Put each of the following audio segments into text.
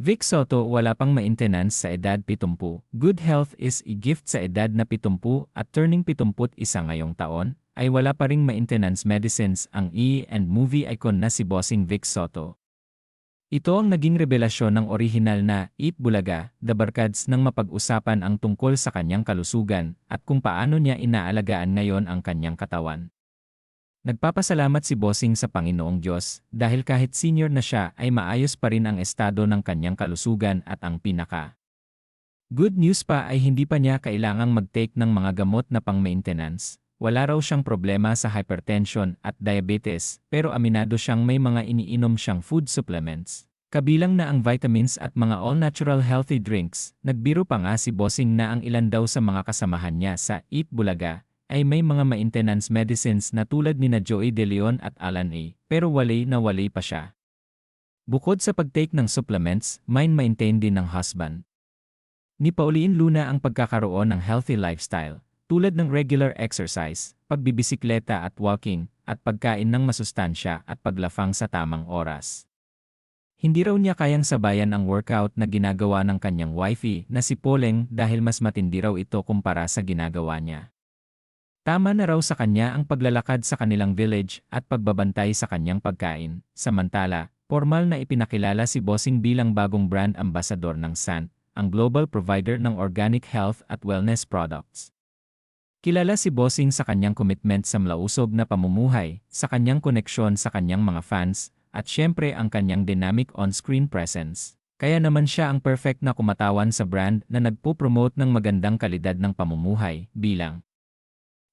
Vic Soto wala pang maintenance sa edad 70. Good health is a gift sa edad na 70 at turning 71 ngayong taon, ay wala pa ring maintenance medicines ang E and movie icon na si Bossing Vic Soto. Ito ang naging revelasyon ng orihinal na Eat Bulaga, The Barkads nang mapag-usapan ang tungkol sa kanyang kalusugan at kung paano niya inaalagaan ngayon ang kanyang katawan. Nagpapasalamat si Bossing sa Panginoong Diyos dahil kahit senior na siya ay maayos pa rin ang estado ng kanyang kalusugan at ang pinaka. Good news pa ay hindi pa niya kailangang mag-take ng mga gamot na pang-maintenance. Wala raw siyang problema sa hypertension at diabetes pero aminado siyang may mga iniinom siyang food supplements. Kabilang na ang vitamins at mga all-natural healthy drinks, nagbiro pa nga si Bossing na ang ilan daw sa mga kasamahan niya sa Eat Bulaga ay may mga maintenance medicines na tulad ni na Joey De Leon at Alan A. Pero wali na wali pa siya. Bukod sa pagtake ng supplements, mind maintain din ng husband. Ni Pauline Luna ang pagkakaroon ng healthy lifestyle, tulad ng regular exercise, pagbibisikleta at walking, at pagkain ng masustansya at paglafang sa tamang oras. Hindi raw niya kayang sabayan ang workout na ginagawa ng kanyang wifey na si Poleng dahil mas matindi raw ito kumpara sa ginagawa niya. Tama na raw sa kanya ang paglalakad sa kanilang village at pagbabantay sa kanyang pagkain. Samantala, formal na ipinakilala si Bossing bilang bagong brand ambassador ng Sant, ang global provider ng organic health at wellness products. Kilala si Bossing sa kanyang commitment sa mlausog na pamumuhay, sa kanyang koneksyon sa kanyang mga fans, at syempre ang kanyang dynamic on-screen presence. Kaya naman siya ang perfect na kumatawan sa brand na nagpo-promote ng magandang kalidad ng pamumuhay bilang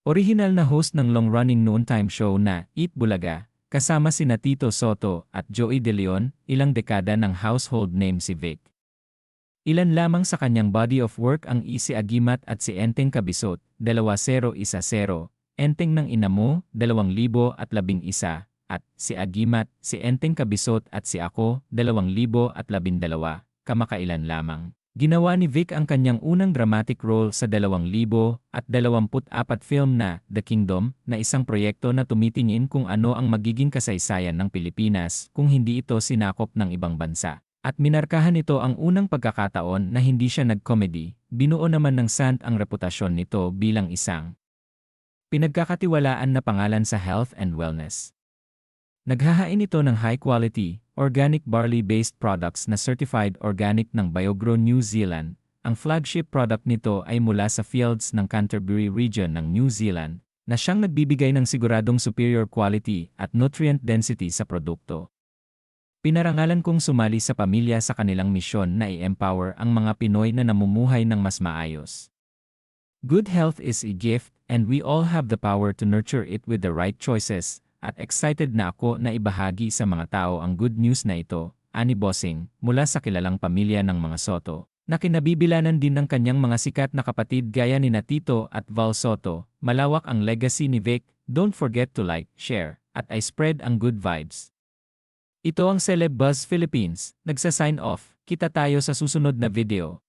Original na host ng long-running noontime show na Eat Bulaga, kasama sina Tito Soto at Joey De Leon, ilang dekada ng household name si Vic. Ilan lamang sa kanyang body of work ang Isi Agimat at si Enteng Kabisot, 2010, Enteng ng Inamo, 2011, at si Agimat, si Enteng Kabisot at si Ako, 2012, kamakailan lamang. Ginawa ni Vic ang kanyang unang dramatic role sa 2024 film na The Kingdom na isang proyekto na tumitingin kung ano ang magiging kasaysayan ng Pilipinas kung hindi ito sinakop ng ibang bansa. At minarkahan ito ang unang pagkakataon na hindi siya nag-comedy, binuo naman ng Sant ang reputasyon nito bilang isang pinagkakatiwalaan na pangalan sa health and wellness. Naghahain ito ng high quality, organic barley-based products na certified organic ng BioGrow New Zealand. Ang flagship product nito ay mula sa fields ng Canterbury region ng New Zealand, na siyang nagbibigay ng siguradong superior quality at nutrient density sa produkto. Pinarangalan kong sumali sa pamilya sa kanilang misyon na i-empower ang mga Pinoy na namumuhay ng mas maayos. Good health is a gift, and we all have the power to nurture it with the right choices, at excited na ako na ibahagi sa mga tao ang good news na ito, ani Bossing, mula sa kilalang pamilya ng mga Soto, na kinabibilanan din ng kanyang mga sikat na kapatid gaya ni Natito at Val Soto, malawak ang legacy ni Vic, don't forget to like, share, at I spread ang good vibes. Ito ang Celeb Buzz Philippines, nagsa-sign off, kita tayo sa susunod na video.